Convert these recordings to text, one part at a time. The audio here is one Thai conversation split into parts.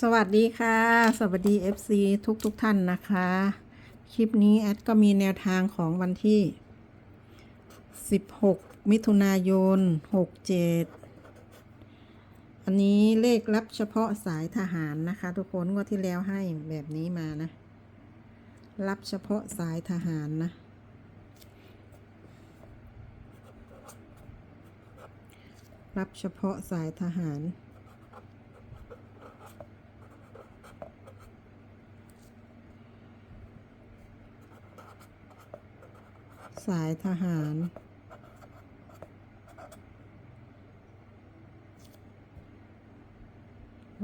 สวัสดีค่ะ สวัสดี FC ทุกทุกท่านนะคะ คลิปนี้แอดก็มีแนวทางของวันที่ 16 มิถุนายน 67 อันนี้เลขรับเฉพาะสายทหารนะคะ ทุกคนงวดที่แล้วให้แบบนี้มานะ รับเฉพาะสายทหารนะ รับเฉพาะสายทหาร สายทหาร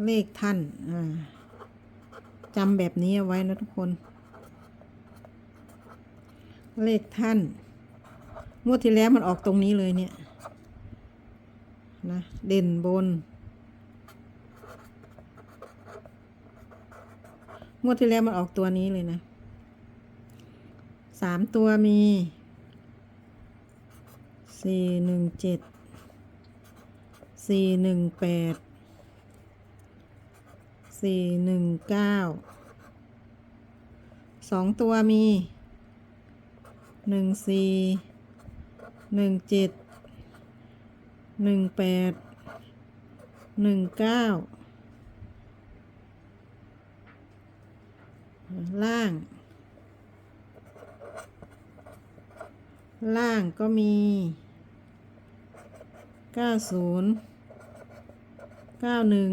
เลขท่านจำแบบนี้เอาไว้นะทุกคน เลขท่านงวดที่แล้วมันออกตรงนี้เลยเนี่ย นะ เด่นบนงวดที่แล้วมันออกตัวนี้เลยนะสามตัวมี สี่หนึ่งเจ็ดสี่หนึ่งแปดสี่หนึ่งเก้าสองตัวมีหนึ่งสี่หนึ่งเจ็ดหนึ่งแปดหนึ่งเก้าล่าง ล่างก็มี เก้าศูนย์เก้าหนึ่ง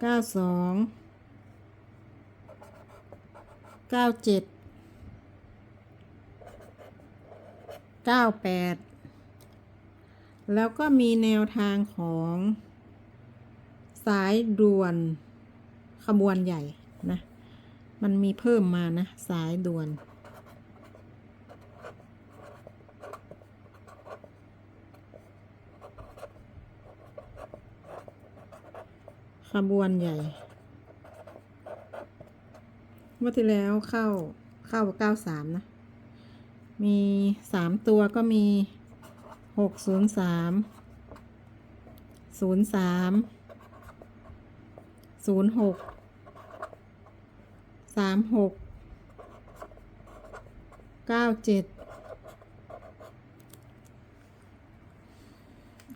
เก้าสองเก้าเจ็ดเก้าแปดแล้วก็มีแนวทางของสายด่วนขบวนใหญ่นะ มันมีเพิ่มมานะ สายด่วน ขบวนใหญ่เมื่อที่แล้วเข้าเข้าเก้าสามนะ มีสามตัวก็มีหกศูนย์สามศูนย์สามศูนย์หกสามหกเก้าเจ็ด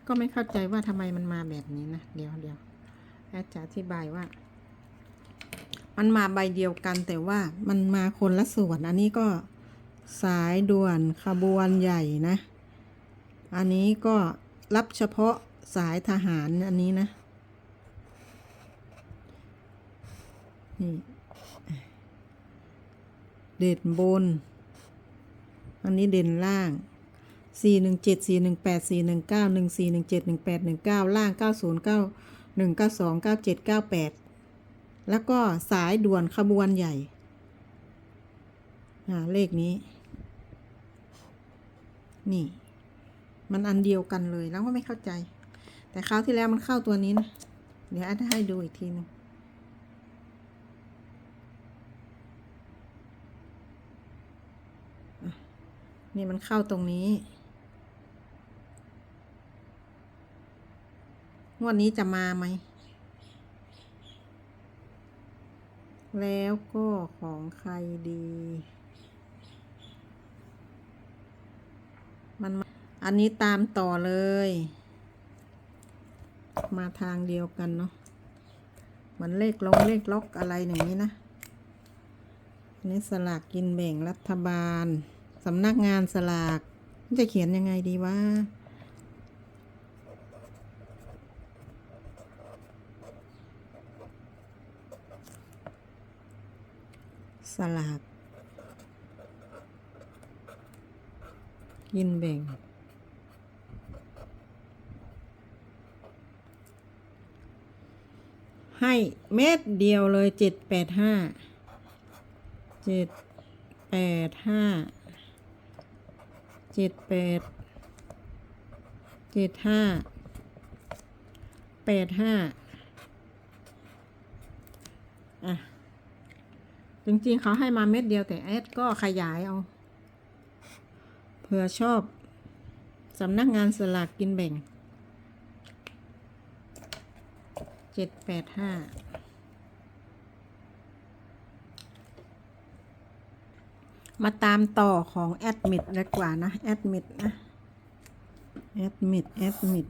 ก็ไม่เข้าใจว่าทำไมมันมาแบบนี้นะ เดี๋ยวเดี๋ยว แอดจะอธิบายว่า มันมาใบเดียวกันแต่ว่ามันมาคนละส่วน อันนี้ก็สายด่วนขบวนใหญ่นะ อันนี้ก็รับเฉพาะสายทหารอันนี้นะนี่เด่นบน อันนี้เด่นล่างสี่หนึ่งเจ็ดสี่หนึ่งแปดสี่หนึ่งเก้าหนึ่งสี่หนึ่งเจ็ดหนึ่งแปดหนึ่งเก้าล่างเก้าศูนย์เก้าหนึ่งเก้าสองเก้าเจ็ดเก้าแปดแล้วก็สายด่วนขบวนใหญ่อ่าเลขนี้ นี่ มันอันเดียวกันเลยแล้วก็ไม่เข้าใจ แต่คราวที่แล้วมันเข้าตัวนี้นะ เดี๋ยวอาจะให้ดูอีกทีหนึงอะนี่มันเข้าตรงนี้ งวดนี้จะมาไหม แล้วก็ของใครดี มันมอันนี้ตามต่อเลย มาทางเดียวกันเนาะเหมือนเลขลงเลขล็อกอะไรอย่างนี้นะนนี้สลากกินแบ่งรัฐบาล สำนักงานสลากจะเขียนยังไงดีวะ สลาก กินแบ่ง ให้เม็ดเดียวเลยเจ็ดแปดห้าเจ็ดแปดห้าเจ็ดแปดเจ็ดห้าแปดห้าอะ จริงๆเขาให้มาเม็ดเดียวแต่แอดก็ขยายเอาเผื่อชอบสำนักงานสลากกินแบ่งเจ็ดแปดห้ามาตามต่อของแอดมิดดีกว่านะ แอดมิดนะ แอดมิดแอดมิด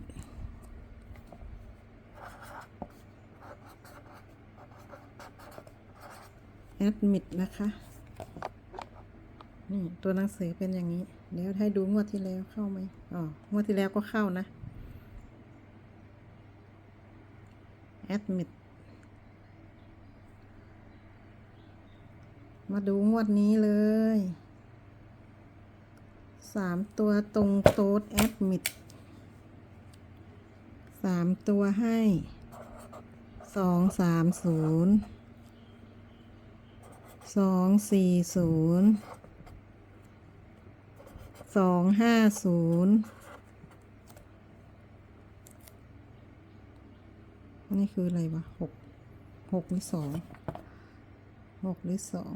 แอดมิดนะคะ นี่ตัวหนังสือเป็นอย่างนี้ เดี๋ยวให้ดูงวดที่แล้วเข้าไหมอ๋องวดที่แล้วก็เข้านะแอดมิดมาดูงวดนี้เลยสามตัวตรงโต๊ดแอดมิดสามตัวให้สองสามศูนย์ สองสี่ศูนย์สองห้าศูนย์นนี้คืออะไรวะหกหกหรือสองหกหรือสอง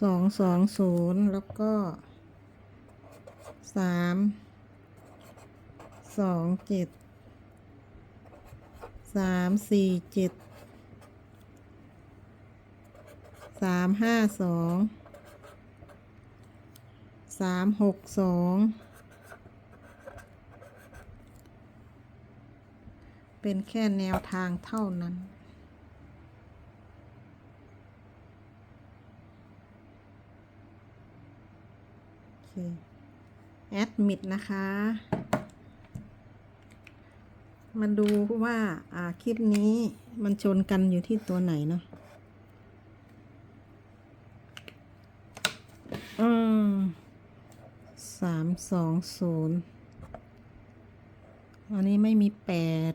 สองสองศูนย์แล้วก็สามสองเจ็ดสามสี่เจ็ด สามห้าสองสามหกสองเป็นแค่แนวทางเท่านั้น โอเค แอดมิดนะคะ มาดูว่า อ่า คลิปนี้มันชนกันอยู่ที่ตัวไหนเนาะ อืมสามสองศูนย์อันนี้ไม่มีแปด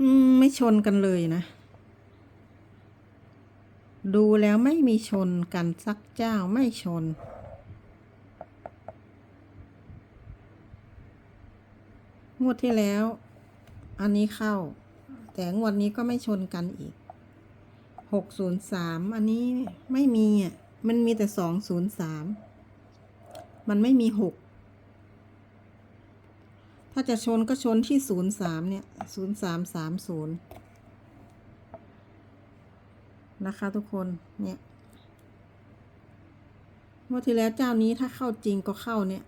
อืมไม่ชนกันเลยนะ ดูแล้วไม่มีชนกันสักเจ้าไม่ชน งวดที่แล้ว อันนี้เข้า แต่งวดนี้ก็ไม่ชนกันอีกหกศูนย์สามอันนี้ไม่มีอะมันมีแต่สองศูนย์สามมันไม่มีหกถ้าจะชนก็ชนที่ศูนย์สามเนี่ยศูนย์สามสามศูนย์นะคะทุกคนเนี่ยเมื่อที่แล้วเจ้านี้ถ้าเข้าจริงก็เข้าเนี่ย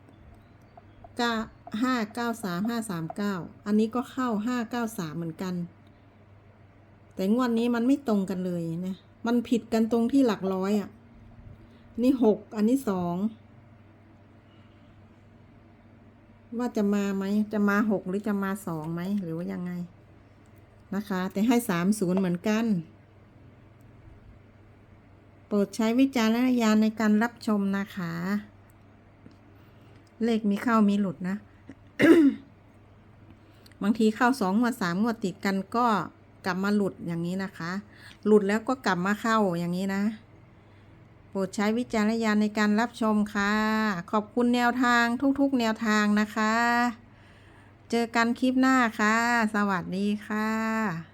ก้า ห้าเก้าสามห้าสามเก้าอันนี้ก็เข้าห้าเก้าสามเหมือนกัน แต่งวดนี้มันไม่ตรงกันเลยนะ มันผิดกันตรงที่หลักร้อยอะ่ะ นี่หกอันนี้สอง ว่าจะมาไหม จะมาหกหรือจะมาสองไหม หรือว่ายังไงนะคะ แต่ให้สามศูนย์เหมือนกัน โปรดใช้วิจารณญาณในการรับชมนะคะเลขมีเข้ามีหลุดนะ บางทีเข้าสองงวดสามงวดติดกันก็กลับมาหลุดอย่างนี้นะคะ หลุดแล้วก็กลับมาเข้าอย่างนี้นะ โปรดใช้วิจารณญาณในการรับชมค่ะ ขอบคุณแนวทางทุกๆ แนวทางนะคะ เจอกันคลิปหน้าค่ะ สวัสดีค่ะ